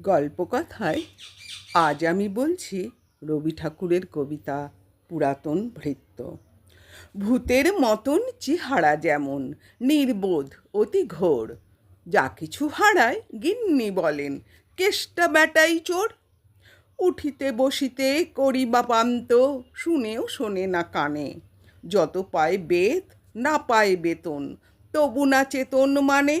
গল্পকথায় আজ আমি বলছি রবি ঠাকুরের কবিতা, পুরাতন ভৃত্য। ভূতের মতন চেহারা যেমন, নির্বোধ, অতি ঘোর। যা কিছু হারায় গিন্নি বলেন, কেষ্টা বেটাই চোর। উঠিতে বসিতে করি বা পান্ত, শুনেও শোনে না কানে। যত পায় বেত, না পায় বেতন, তবু না চেতন মানে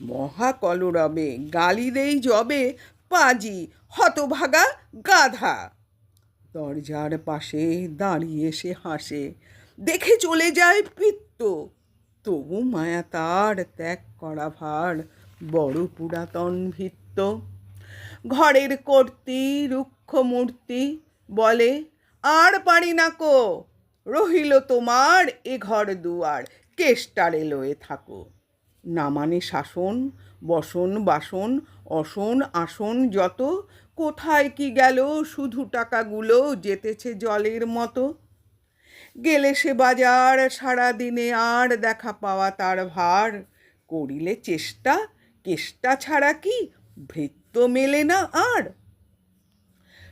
মহা কলরবে, গালি দেই জবে, পাজি, হতভাগা, গাধা। দরজার পাশে দাঁড়িয়ে সে হাসে, দেখে চলে যায় পিত্ত। তবু মায়া তার ত্যাগ করা ভার, বড় পুরাতন ভিত্ত। ঘরের কর্তি, রুক্ষ মূর্তি বলে, আর পারি না কো, রহিল তোমার এ ঘর দুয়ার, কেষ্টারে লয়ে থাকো। না মানে শাসন, বসন, বাসন, অসন, আসন যত, কোথায় কি গেল শুধু টাকাগুলো যেতেছে জলের মতো। গেলে সে বাজার সারা দিনে আর দেখা পাওয়া তার ভার। করিলে চেষ্টা, কেষ্টা ছাড়া কি ভৃত্য মেলে না আর?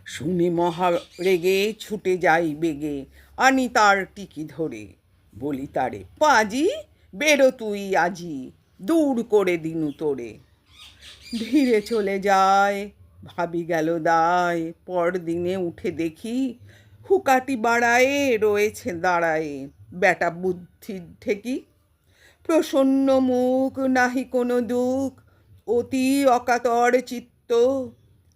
শুনে মহা রেগে ছুটে যাই বেগে, আনি তার টিকি ধরে। বলি তারে, পাজি, বেরো তুই আজি। দূর করে দিনু তোরে। ধীরে চলে যায়, ভাবি গেল দায়। পরদিনে উঠে দেখি হুকাটি বাড়ায়ে, রয়েছে দাঁড়ায়ে। বেটা বুদ্ধির ঠেকি প্রসন্ন মুখ, নাহি কোনো দুঃখ। অতি অকাতর চিত্ত।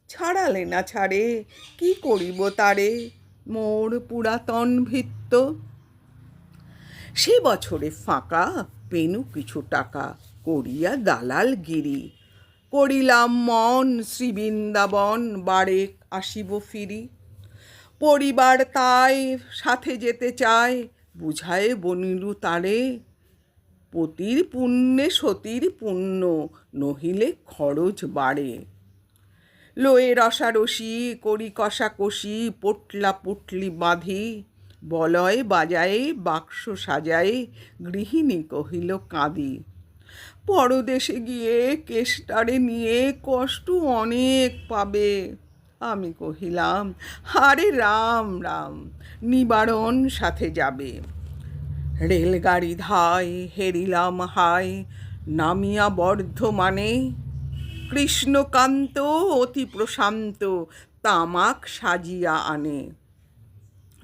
ছাড়ালে না ছাড়ে, কি করিব তারে? মোর পুরাতন ভিত্ত সে বছরে ফাঁকা, পেনু কিছু টাকা। করিয়া দালাল গিরি। করিলাম মন শ্রীবৃন্দাবন, বারে আসিব ফিরি। পরিবার তাই সাথে যেতে চায়, বুঝায় বনিলু তারে, পতির পুণ্যে সতীর পুণ্য, নহিলে খরচ বাড়ে। লয়ে রসারসি, করি কষাকষি, পোটলা পুটলি বাঁধি, বলয় বাজায়ে, বাক্স সাজায়ে, গৃহিণী কহিল কাঁদি। পরদেশে গিয়ে কেষ্টারে নিয়ে কষ্ট অনেক পাবে। আমি কহিলাম, আরে রাম রাম, নিবারণ সাথে যাবে। রেলগাড়ি ধায় হেরিলাম হায়, নামিয়া বর্ধমানে। কৃষ্ণকান্ত অতি প্রশান্ত, তামাক সাজিয়া আনে।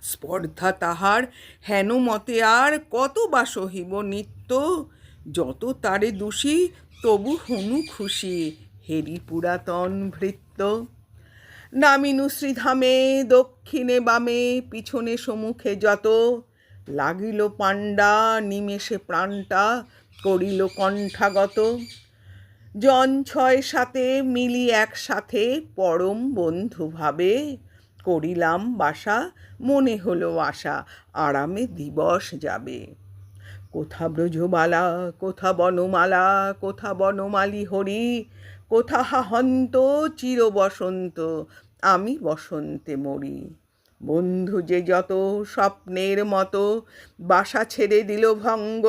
স্পর্ধা তাহার হেন মতে আর কত বা সহিব নিত্য যত তারে দোষী, তবু হনু খুশি হেরি পুরাতন ভৃত্য। নামিনু শ্রীধামে, দক্ষিণে বামে, পিছনে সমুখে যত। লাগিল পাণ্ডা, নিমেষে প্রাণটা করিল কণ্ঠাগত। জন ছয় সাথে মিলি একসাথে পরম বন্ধু ভাবে করিলাম বাসা, মনে হলো আশা, আরামে দিবস যাবে। কোথা ব্রজমালা, কোথা বনমালা, কোথা বনমালী হরি, কোথা হাহন্ত চির বসন্ত, আমি বসন্তে মরি। বন্ধু যে যত স্বপ্নের মতো বাসা ছেড়ে দিল ভঙ্গ,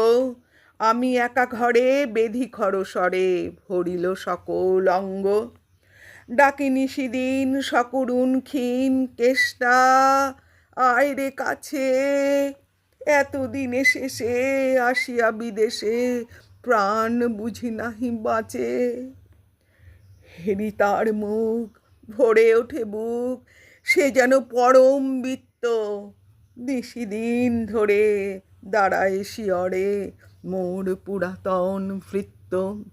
আমি একা ঘরে বেধি খরস্বরে ভরিল সকল অঙ্গ। ডাকিনি সেদিন সকরুণ ক্ষীণ কেষ্টা, আয় রে কাছে এতদিনে শেষে আসিয়া বিদেশে, প্রাণ বুঝি নাহি বাঁচে। হেরি তার মুখ ভরে ওঠে বুক, সে যেন পরম বৃত্ত। নিশি দিন ধরে দাঁড়ায় শিয়রে মোর পুরাতন ভৃত্য।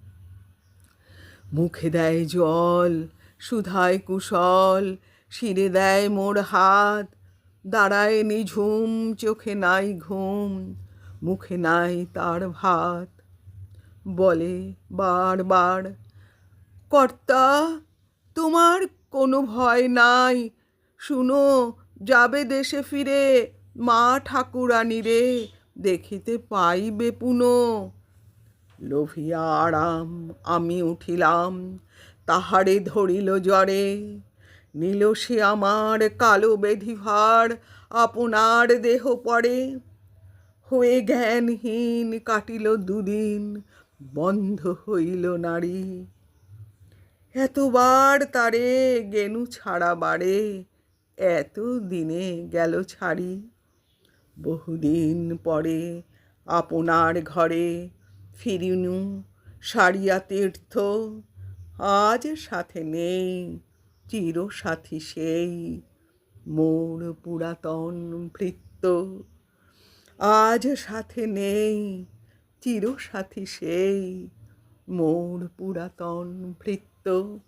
মুখে দেয় জল, সুধায় কুশল, শিরে দেয় মোর হাত দাঁড়ায় নিঝুম চোখে নাই ঘুম, মুখে নাই তার ভাত। বলে বারবার কর্তা, তোমার কোনো ভয় নাই। শুনো, যাবে দেশে ফিরে মা ঠাকুরানী রে, দেখিতে পাইবে পুনো। লোভিয়া আরাম আমি উঠিলাম, তাহারে ধরিল জ্বরে। নিল সে আমার কালো বেধি ভার আপনার দেহ পড়ে। হয়ে জ্ঞানহীন কাটিল দুদিন, বন্ধ হইল নারী। এতবার তারে গেনু ছাড়া বাড়ে এত দিনে গেল ছাড়ি। বহুদিন পরে আপনার ঘরে ফিরিনু, সারিয়া তীর্থ, আজ সাথে নেই। চির সাথী সেই মোর পুরাতন ভৃত্য। আজ সাথে নেই চিরসাথী সেই মোর পুরাতন ভৃত্য।